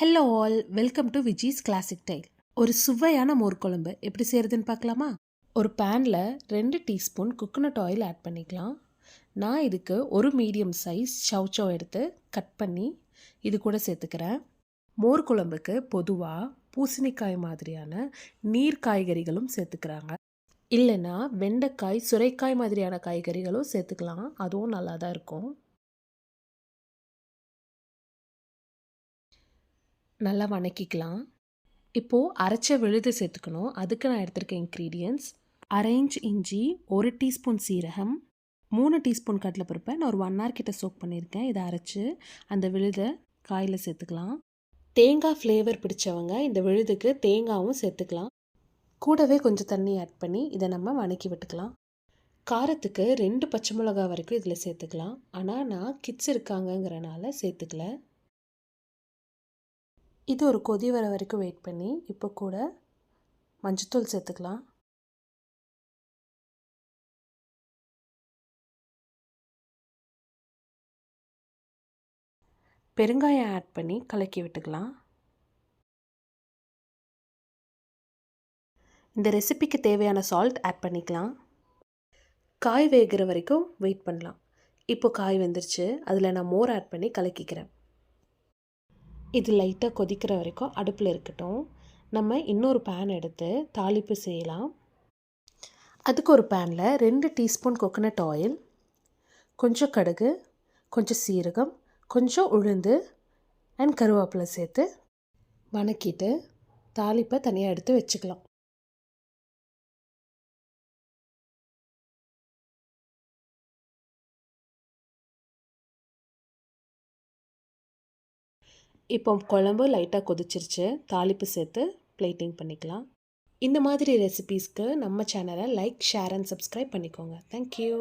Hello all welcome to Viji's classic tail ஒரு சுவையான மோர் குழம்பு எப்படி செய்கிறதுன்னு பார்க்கலாமா? ஒரு பேனில் ரெண்டு டீஸ்பூன் குக்கனட் ஆயில் ஆட் பண்ணிக்கலாம். நான் இதுக்கு ஒரு மீடியம் சைஸ் சவுச்சோ எடுத்து கட் பண்ணி இது கூட சேர்த்துக்கிறேன். மோர் குழம்புக்கு பொதுவாக பூசணிக்காய் மாதிரியான நீர் காய்கறிகளும் சேர்த்துக்கிறாங்க. இல்லைன்னா வெண்டைக்காய் சுரைக்காய் மாதிரியான காய்கறிகளும் சேர்த்துக்கலாம். அதுவும் நல்லா தான் இருக்கும். நல்லா வணக்கிக்கலாம். இப்போது அரைச்ச விழுது சேர்த்துக்கணும். அதுக்கு நான் எடுத்திருக்க இன்க்ரீடியன்ஸ் அரை இன்ச் இஞ்சி ஒரு டீஸ்பூன் சீரகம் மூணு டீஸ்பூன் கடலைப்பருப்பை நான் ஒரு ஒன் ஹவர் கிட்ட சோக் பண்ணியிருக்கேன். இதை அரைச்சி அந்த விழுதை காயில் சேர்த்துக்கலாம். தேங்காய் ஃப்ளேவர் பிடிச்சவங்க இந்த விழுதுக்கு தேங்காயும் சேர்த்துக்கலாம். கூடவே கொஞ்சம் தண்ணி ஆட் பண்ணி இதை நம்ம வணக்கி விட்டுக்கலாம். காரத்துக்கு ரெண்டு பச்சை மிளகா வரைக்கும் இதில் சேர்த்துக்கலாம். ஆனால் நான் கிட்ஸ் இருக்காங்கங்கிறனால சேர்த்துக்கல. இது ஒரு கொதி வர வரைக்கும் வெயிட் பண்ணி இப்போ கூட மஞ்சத்தூள் சேர்த்துக்கலாம். பெருங்காயம் ஆட் பண்ணி கலக்கி விட்டுக்கலாம். இந்த ரெசிபிக்கு தேவையான சால்ட் ஆட் பண்ணிக்கலாம். காய் வேகிற வரைக்கும் வெயிட் பண்ணலாம். இப்போ காய் வெந்துருச்சு. அதில் நான் மோர் ஆட் பண்ணி கலக்கிக்கிறேன். இது லைட்டாக கொதிக்கிற வரைக்கும் அடுப்பில் இருக்கட்டும். நம்ம இன்னொரு பேன் எடுத்து தாளிப்பு செய்யலாம். அதுக்கு ஒரு பேனில் ரெண்டு டீஸ்பூன் கொக்கனட் ஆயில் கொஞ்சம் கடுகு கொஞ்சம் சீரகம் கொஞ்சம் உளுந்து அண்ட் கருவேப்பிலை சேர்த்து வணக்கிட்டு தாளிப்பை தனியாக எடுத்து வச்சுக்கலாம். இப்போ குழம்பு லைட்டாக கொதிச்சிருச்சு. தாளிப்பு சேர்த்து பிளேட்டிங் பண்ணிக்கலாம். இந்த மாதிரி ரெசிபீஸ்க்கு நம்ம சேனலை லைக் ஷேர் அண்ட் சப்ஸ்கிரைப் பண்ணிக்கோங்க. Thank you